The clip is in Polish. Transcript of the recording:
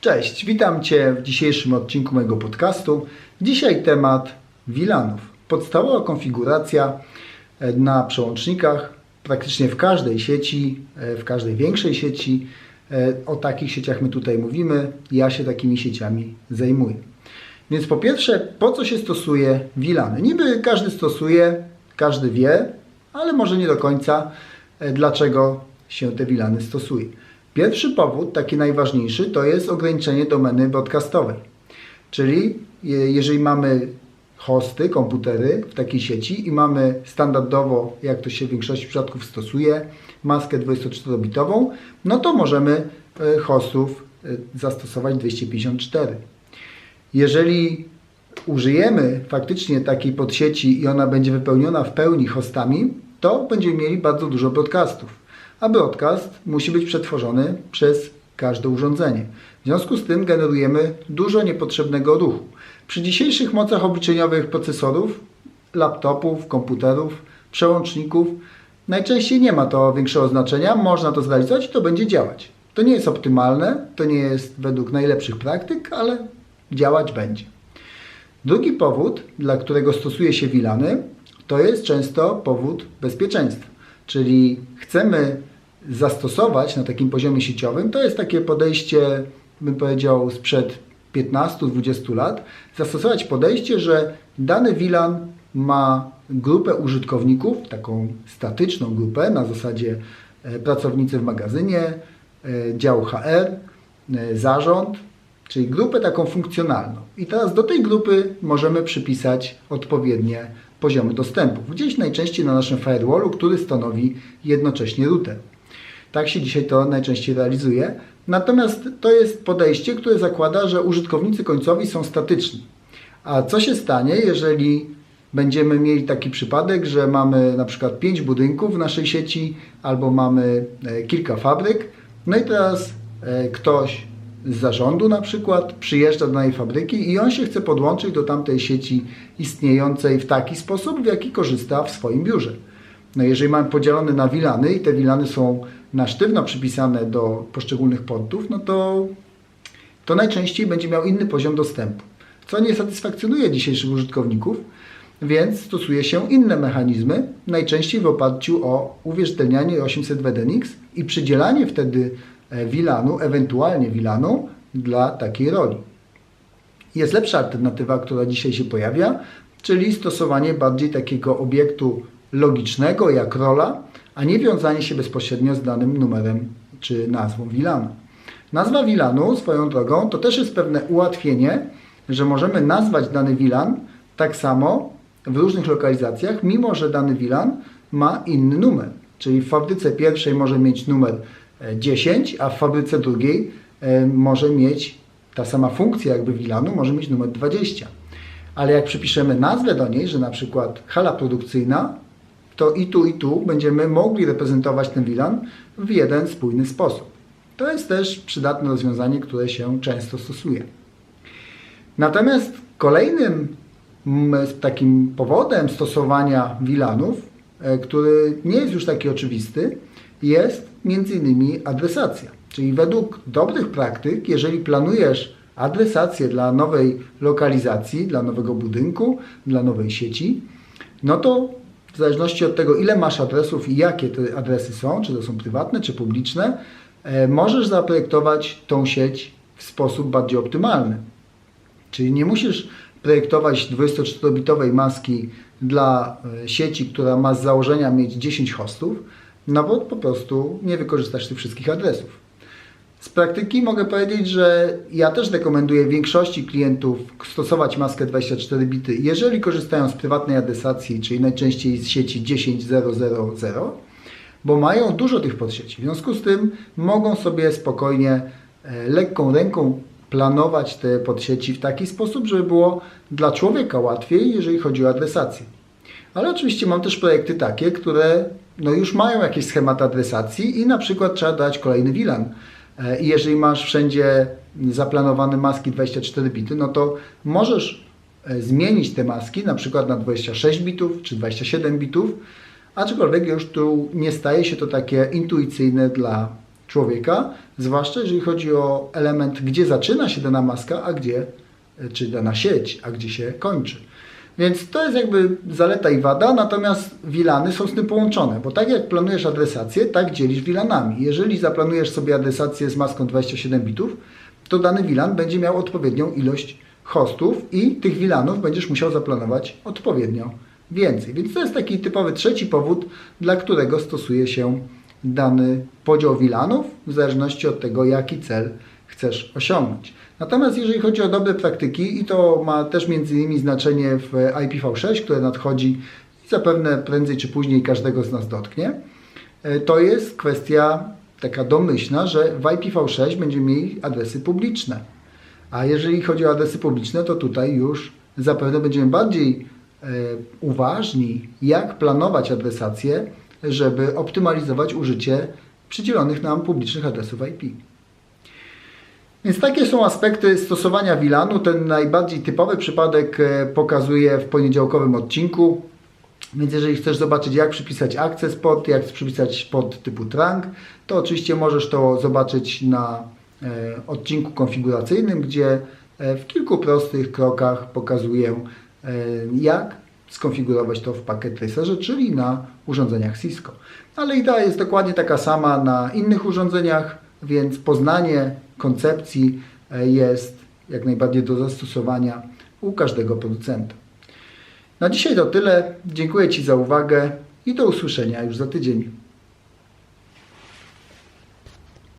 Cześć, witam Cię w dzisiejszym odcinku mojego podcastu. Dzisiaj temat VLANów. Podstawowa konfiguracja e, na przełącznikach praktycznie w każdej sieci, e, w każdej większej sieci. E, O takich sieciach my tutaj mówimy. Ja się takimi sieciami zajmuję. Więc po pierwsze, po co się stosuje VLANy? Niby każdy stosuje, każdy wie, ale może nie do końca, dlaczego się te VLANy stosuje. Pierwszy powód, taki najważniejszy, to jest ograniczenie domeny broadcastowej. Czyli je- jeżeli mamy hosty, komputery w takiej sieci i mamy standardowo, jak to się w większości przypadków stosuje, maskę 24-bitową, no to możemy e, hostów e, zastosować 254. Jeżeli użyjemy faktycznie takiej podsieci i ona będzie wypełniona w pełni hostami, to będziemy mieli bardzo dużo broadcastów. A broadcast musi być przetworzony przez każde urządzenie. W związku z tym generujemy dużo niepotrzebnego ruchu. Przy dzisiejszych mocach obliczeniowych procesorów, laptopów, komputerów, przełączników najczęściej nie ma to większego znaczenia. Można to zrealizować i to będzie działać. To nie jest optymalne, to nie jest według najlepszych praktyk, ale działać będzie. Drugi powód, dla którego stosuje się WLANy, to jest często powód bezpieczeństwa. Czyli chcemy zastosować na takim poziomie sieciowym, to jest takie podejście, bym powiedział, sprzed 15-20 lat, zastosować podejście, że dany WLAN ma grupę użytkowników, taką statyczną grupę na zasadzie e, pracownicy w magazynie, e, dział HR, e, zarząd, czyli grupę taką funkcjonalną. I teraz do tej grupy możemy przypisać odpowiednie poziomy dostępu. Gdzieś najczęściej na naszym firewallu, który stanowi jednocześnie router. Tak się dzisiaj to najczęściej realizuje. Natomiast to jest podejście, które zakłada, że użytkownicy końcowi są statyczni. A co się stanie, jeżeli będziemy mieli taki przypadek, że mamy na przykład pięć budynków w naszej sieci albo mamy e, kilka fabryk, no i teraz e, ktoś z zarządu na przykład przyjeżdża do danej fabryki i on się chce podłączyć do tamtej sieci istniejącej w taki sposób, w jaki korzysta w swoim biurze. No jeżeli mamy podzielone na wilany i te wilany są na sztywno przypisane do poszczególnych portów, no to, to najczęściej będzie miał inny poziom dostępu, co nie satysfakcjonuje dzisiejszych użytkowników, więc stosuje się inne mechanizmy, najczęściej w oparciu o uwierzytelnianie 800 WDNX i przydzielanie wtedy e, wilanu, ewentualnie wilanu dla takiej roli. Jest lepsza alternatywa, która dzisiaj się pojawia, czyli stosowanie bardziej takiego obiektu logicznego jak rola, a nie wiązanie się bezpośrednio z danym numerem czy nazwą wilanu. Nazwa wilanu swoją drogą to też jest pewne ułatwienie, że możemy nazwać dany wilan tak samo w różnych lokalizacjach, mimo że dany wilan ma inny numer. Czyli w fabryce pierwszej może mieć numer e, 10, a w fabryce drugiej e, może mieć ta sama funkcja jakby wilanu, może mieć numer 20. Ale jak przypiszemy nazwę do niej, że na przykład hala produkcyjna, to i tu, i tu będziemy mogli reprezentować ten wilan w jeden spójny sposób. To jest też przydatne rozwiązanie, które się często stosuje. Natomiast kolejnym mm, takim powodem stosowania wilanów, e, który nie jest już taki oczywisty, jest innymi adresacja. Czyli według dobrych praktyk, jeżeli planujesz adresację dla nowej lokalizacji, dla nowego budynku, dla nowej sieci, no to w zależności od tego, ile masz adresów i jakie te adresy są, czy to są prywatne, czy publiczne, e, możesz zaprojektować tą sieć w sposób bardziej optymalny. Czyli nie musisz projektować 24-bitowej maski dla e, sieci, która ma z założenia mieć 10 hostów, no bo po prostu nie wykorzystasz tych wszystkich adresów. Z praktyki mogę powiedzieć, że ja też rekomenduję większości klientów stosować maskę 24 bity, jeżeli korzystają z prywatnej adresacji, czyli najczęściej z sieci 10.0.0.0, bo mają dużo tych podsieci. W związku z tym mogą sobie spokojnie, e, lekką ręką planować te podsieci w taki sposób, żeby było dla człowieka łatwiej, jeżeli chodzi o adresację. Ale oczywiście mam też projekty takie, które no już mają jakiś schemat adresacji i na przykład trzeba dać kolejny VLAN. E, I jeżeli masz wszędzie zaplanowane maski 24 bity, no to możesz e, zmienić te maski na przykład na 26 bitów czy 27 bitów, aczkolwiek już tu nie staje się to takie intuicyjne dla człowieka, zwłaszcza jeżeli chodzi o element, gdzie zaczyna się dana maska, a gdzie, e, czy dana sieć, a gdzie się kończy. Więc to jest jakby zaleta i wada, natomiast wilany są z tym połączone, bo tak jak planujesz adresację, tak dzielisz wilanami. Jeżeli zaplanujesz sobie adresację z maską 27 bitów, to dany wilan będzie miał odpowiednią ilość hostów i tych wilanów będziesz musiał zaplanować odpowiednio więcej. Więc to jest taki typowy trzeci powód, dla którego stosuje się dany podział wilanów w zależności od tego, jaki cel chcesz osiągnąć. Natomiast jeżeli chodzi o dobre praktyki, i to ma też między innymi znaczenie w IPv6, które nadchodzi i zapewne prędzej czy później każdego z nas dotknie, e, to jest kwestia taka domyślna, że w IPv6 będziemy mieli adresy publiczne. A jeżeli chodzi o adresy publiczne, to tutaj już zapewne będziemy bardziej e, uważni, jak planować adresację, żeby optymalizować użycie przydzielonych nam publicznych adresów IP. Więc takie są aspekty stosowania VLANu. Ten najbardziej typowy przypadek e, pokazuję w poniedziałkowym odcinku. Więc jeżeli chcesz zobaczyć, jak przypisać access pod, jak przypisać pod typu trunk, to oczywiście możesz to zobaczyć na e, odcinku konfiguracyjnym, gdzie e, w kilku prostych krokach pokazuję, jak skonfigurować to w Packet Tracerze, czyli na urządzeniach Cisco. Ale idea jest dokładnie taka sama na innych urządzeniach, więc poznanie koncepcji e, jest jak najbardziej do zastosowania u każdego producenta. Na dzisiaj to tyle. Dziękuję Ci za uwagę i do usłyszenia już za tydzień.